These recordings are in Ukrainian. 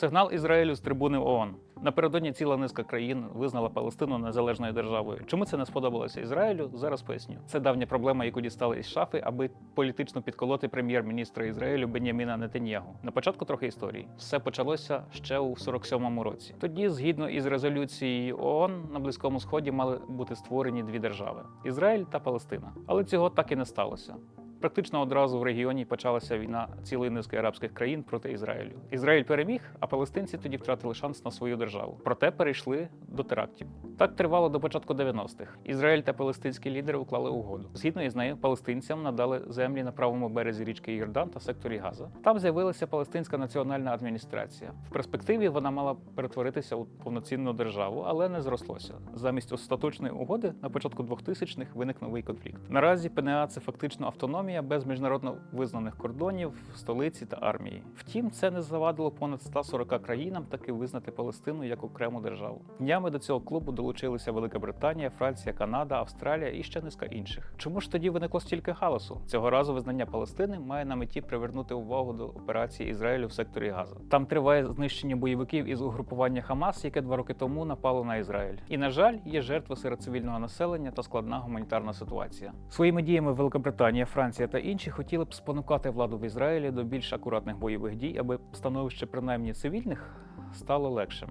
Сигнал Ізраїлю з трибуни ООН. Напередодні ціла низка країн визнала Палестину незалежною державою. Чому це не сподобалося Ізраїлю? Зараз поясню. Це давня проблема, яку дістали із шафи, аби політично підколоти прем'єр-міністра Ізраїлю Беняміна Нетаньягу. На початку трохи історії. Все почалося ще у 47-му році. Тоді, згідно із резолюцією ООН, на близькому сході мали бути створені дві держави: Ізраїль та Палестина. Але цього так і не сталося. Практично одразу в регіоні почалася війна цілої низки арабських країн проти Ізраїлю. Ізраїль переміг, а палестинці тоді втратили шанс на свою державу. Проте перейшли до терактів. Так тривало до початку 90-х. Ізраїль та палестинські лідери уклали угоду. Згідно із нею, палестинцям надали землі на правому березі річки Йордан та секторі Газа. Там з'явилася Палестинська національна адміністрація. В перспективі вона мала перетворитися у повноцінну державу, але не зрослося. Замість остаточної угоди на початку 2000-х виник новий конфлікт. Наразі ПНА це фактично автономія без міжнародно визнаних кордонів, столиці та армії. Втім, це не завадило понад 140 країнам таки визнати Палестину як окрему державу. Днями до цього клубу долучилися Велика Британія, Франція, Канада, Австралія і ще низка інших. Чому ж тоді виникло стільки галасу? Цього разу визнання Палестини має на меті привернути увагу до операції Ізраїлю в секторі Газа. Там триває знищення бойовиків із угрупування Хамас, яке два роки тому напало на Ізраїль. І на жаль, є жертви серед цивільного населення та складна гуманітарна ситуація. Своїми діями Великобританія, Франція та інші хотіли б спонукати владу в Ізраїлі до більш акуратних бойових дій, аби становище принаймні цивільних стало легшим.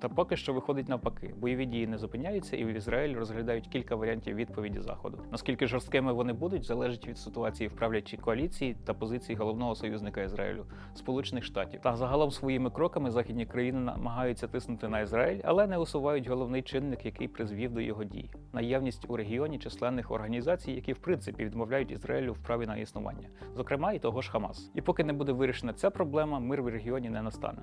Та поки що виходить навпаки. Бойові дії не зупиняються, і в Ізраїль розглядають кілька варіантів відповіді Заходу. Наскільки жорсткими вони будуть, залежить від ситуації в правлячій коаліції та позиції головного союзника Ізраїлю Сполучених Штатів. Та загалом своїми кроками західні країни намагаються тиснути на Ізраїль, але не усувають головний чинник, який призвів до його дій наявність у регіоні численних організацій, які в принципі відмовляють Ізраїлю в праві на існування, зокрема і того ж Хамас. І поки не буде вирішена ця проблема, мир в регіоні не настане.